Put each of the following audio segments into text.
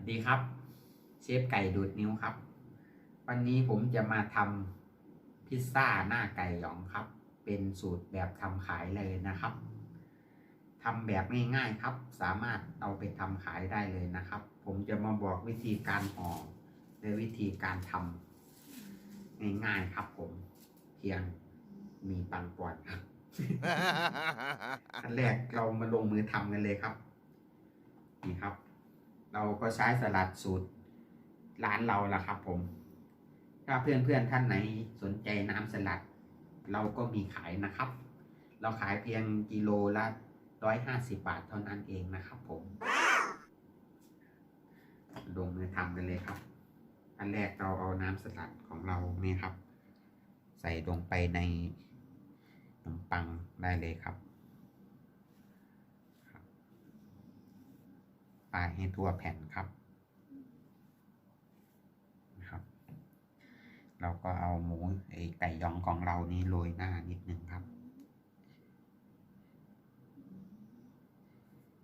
วัสดีครับ เชฟไก่ดูดนิ้วครับ วันนี้ผมจะมาทำพิซซ่าหน้าไก่หยองครับ เป็นสูตรแบบทำขายเลยนะครับทำแบบง่ายๆครับ สามารถเอาไปทำขายได้เลยนะครับ ผมจะมาบอกวิธีการห่อและวิธีการทำง่ายๆครับ ผมเพียงมีปังปอนครับอันแรกเรามาลงมือทำกันเลยครับ นี่ครับ เราก็ใช้สลัดสูตรร้านเราละครับผม ถ้าเพื่อนๆท่านไหนสนใจน้ำสลัด เราก็มีขายนะครับ เราขายเพียงกิโลละร้อยห้าสิบบาทเท่านั้นเองนะครับผมลงมือทำกันเลยครับ อันแรกเราเอาน้ำสลัดของเราเนี่ยครับ ใส่ลงไปในขนมปังได้เลยครับ ปาให้ทั่วแผ่นครับนะครับ เราก็เอาหมูไอไก่ยองของเรานี้โรยหน้านิดนึงครับ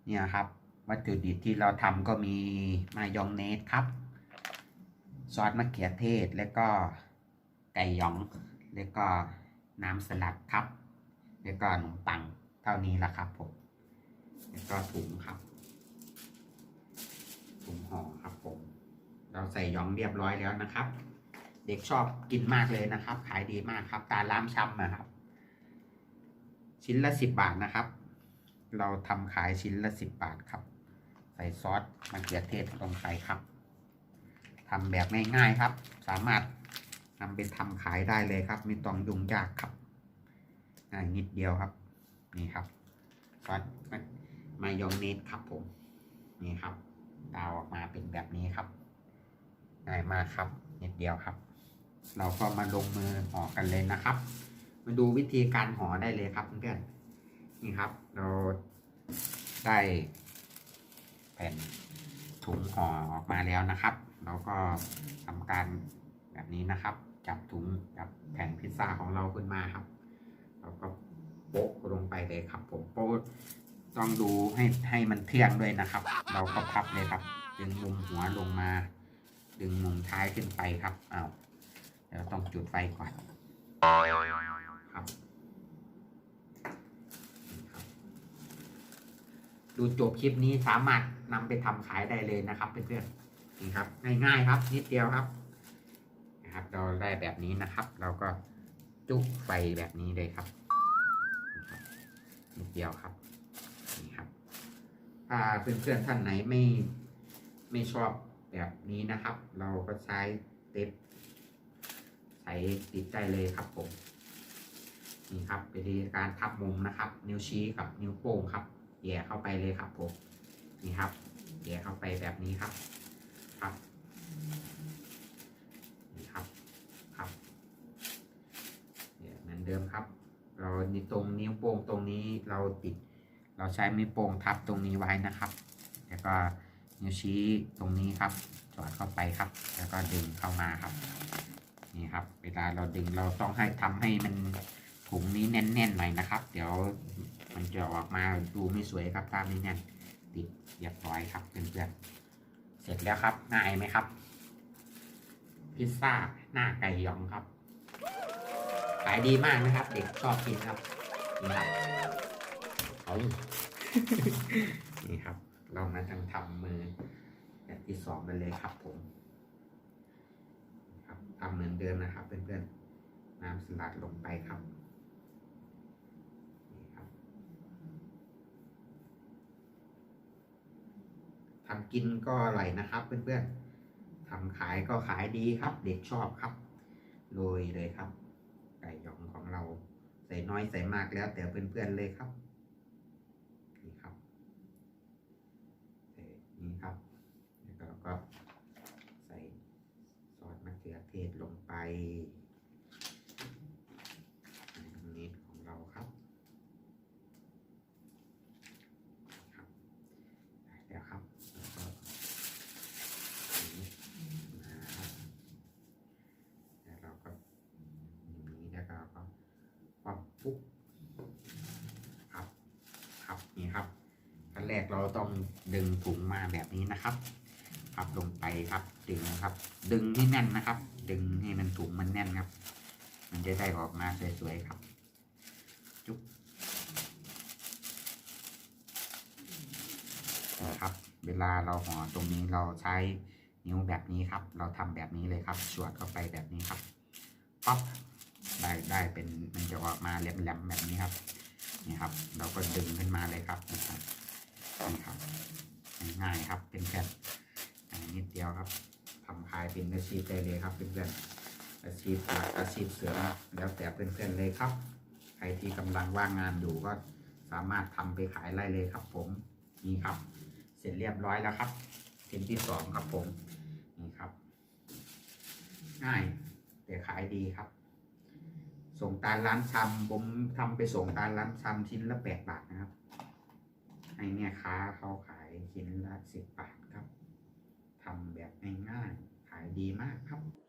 เนี่ยครับ วัตถุดิบที่เราทำก็มีมายองเนสครับ ซอสมะเขือเทศแล้วก็ไก่ยองแล้วก็น้ำสลัดครับ แล้วก็ขนมปังเท่านี้ละครับผม แล้วก็ถุงครับ ถุงห่อครับผม เราใส่ยองเรียบร้อยแล้วนะครับ เด็กชอบกินมากเลยนะครับ ขายดีมากครับ ตาล้ามช้ำนะครับ ชิ้นละสิบบาทนะครับ เราทำขายชิ้นละสิบบาทครับ ใส่ซอสมะเขือเทศลงไปครับทำแบบง่ายๆครับ สามารถนำไปทำขายได้เลยครับ ไม่ต้องยุ่งยากครับง่ายนิดเดียวครับ นี่ครับซอสมายองเนสครับผม นี่ครับ ดาวออกมาเป็นแบบนี้ครับ ง่ายมากครับนิดเดียวครับ เราก็มาลงมือห่อกันเลยนะครับ มาดูวิธีการห่อได้เลยครับเพื่อนๆนี่ครับ เราได้แผ่นถุงห่อออกมาแล้วนะครับ เราก็ทำการแบบนี้นะครับ จับถุงจับแผ่นพิซซ่าของเราขึ้นมาครับ เราก็โปะลงไปเลยครับ ผมโปะ ต้องดูให้ให้มันเที่ยงด้วยนะครับ เราก็พับเลยครับ ดึงมุมหัวลงมา ดึงมุมท้ายขึ้นไปครับเอาเดี๋ยวต้องจุดไฟก่อนครับดูจบคลิปนี้สามารถนำไปทำขายได้เลยนะครับเพื่อนๆนี่ครับง่ายๆครับ นิดเดียวครับนะครับ เราได้แบบนี้นะครับ เราก็จุไฟแบบนี้เลยครับนิดเดียวครับ ถ้าเพื่อนๆท่านไหนไม่ไม่ชอบแบบนี้นะครับ เราก็ใช้เต็ปใส่ติดได้เลยครับผมนี่ครับเป็นวิธีการทับมุมนะครับ นิ้วชี้กับนิ้วโป้งครับแย่เข้าไปเลยครับผมนี่ครับแย่เข้าไปแบบนี้ครับครับนี่ครับครับเนี่ยเหมือนเดิมครับ เราในตรงนิ้วโป้งตรงนี้เราติด เราใช้นิ้วโป้งทับตรงนี้ไว้นะครับ แล้วก็นิ้วชี้ตรงนี้ครับสอดเข้าไปครับ แล้วก็ดึงเข้ามาครับ นี่ครับ เวลาเราดึงเราต้องให้ทำให้มันถุงนี้แน่นๆหน่อยนะครับ เดี๋ยวมันจะออกมาดูไม่สวยครับถ้าไม่แน่นติดเรียบร้อยครับเพื่อนๆเสร็จแล้วครับง่ายไหมครับ พิซซ่าหน้าไก่ยองครับขายดีมากนะครับ เด็กชอบกินครับนี่ครับ เอานี่ครับ เรามาทำทำมือแบบที่สองกันเลยครับผม ครับทำเหมือนเดิมนะครับเพื่อนๆน้ำสลัดลงไปครับนี่ครับทำกินก็อร่อยนะครับ เพื่อนๆทำขายก็ขายดีครับ เด็กชอบครับโรยเลยครับ ไก่หยองของเราใส่น้อยใส่มากแล้วแต่เพื่อนๆเลยครับ นี่ครับใส่นี่ครับ แล้ว ก็ใส่ซอสมะเขือเทศลงไปนี้ของเราครับครับได้แล้วครับแล้วก็นะครับแล้วเราก็อย่างนี้แล้วก็เราก็คว่ำปุ๊บครับครับนี่ครับขั้นแรกเราต้องดึงถุงมาแบบนี้นะครับ พับลงไปครับ ดึงครับ ดึงให้แน่นนะครับ ดึงให้มันถุงมันแน่นครับ มันจะได้ออกมาสวยๆครับ จุ๊บครับ เวลาเราห่อตรงนี้เราใช้นิ้วแบบนี้ครับ เราทำแบบนี้เลยครับสวดเข้าไปแบบนี้ครับป๊อปได้ได้เป็นมันจะออกมาแหลมๆแบบนี้ครับนี่ครับ เราก็ดึงขึ้นมาเลยครับนะครับนี่ครับง่ายๆครับเป็นแค่น นิดเดียวครับทำขายเป็นอาชีพได้เลยครับเพื่อนๆอาชีพหลักอาชีพเสริมแล้วแต่เพื่อนๆเลยครับใครที่กำลังว่างงานอยู่ก็สามารถทำไปขายได้เลยครับ ผมนี่ครับ เสร็จเรียบร้อยแล้วครับชิ้นที่สองครับผมนี่ครับ ง่ายแต่ขายดีครับ ส่งตามร้านชำผมทำไปส่งตามร้านชำชิ้นละแปดบาทนะครับให้เนี่ยค้าเขาขายชิ้นละสิบบาท ทำแบบง่ายๆขายดีมากครับ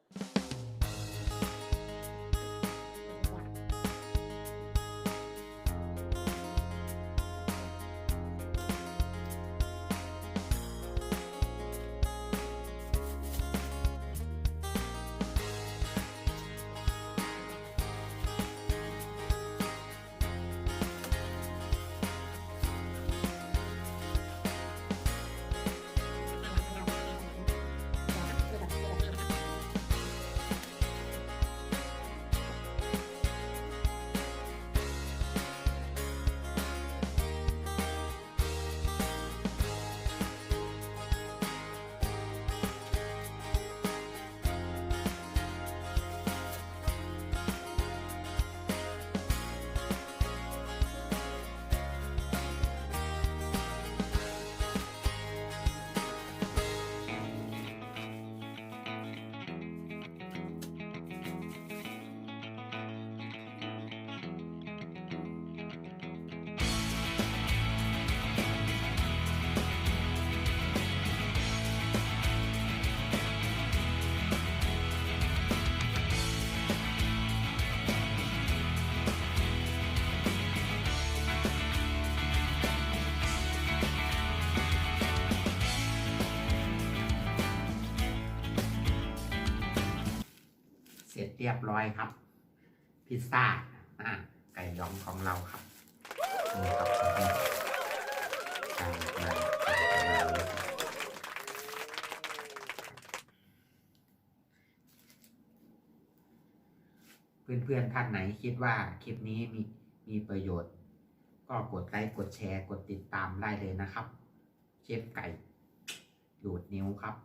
ร็จเรียบร้อยครับ พิซซ่าอ่าไก่ยองของเราครับนี่ครับทานมาทานมาเลยครับเพื่อนๆท่านไหนคิดว่าคลิปนี้มีมีประโยชน์ ก็กดไลค์กดแชร์กดติดตามได้เลยนะครับ เชฟไก่ดูดนิ้วครับ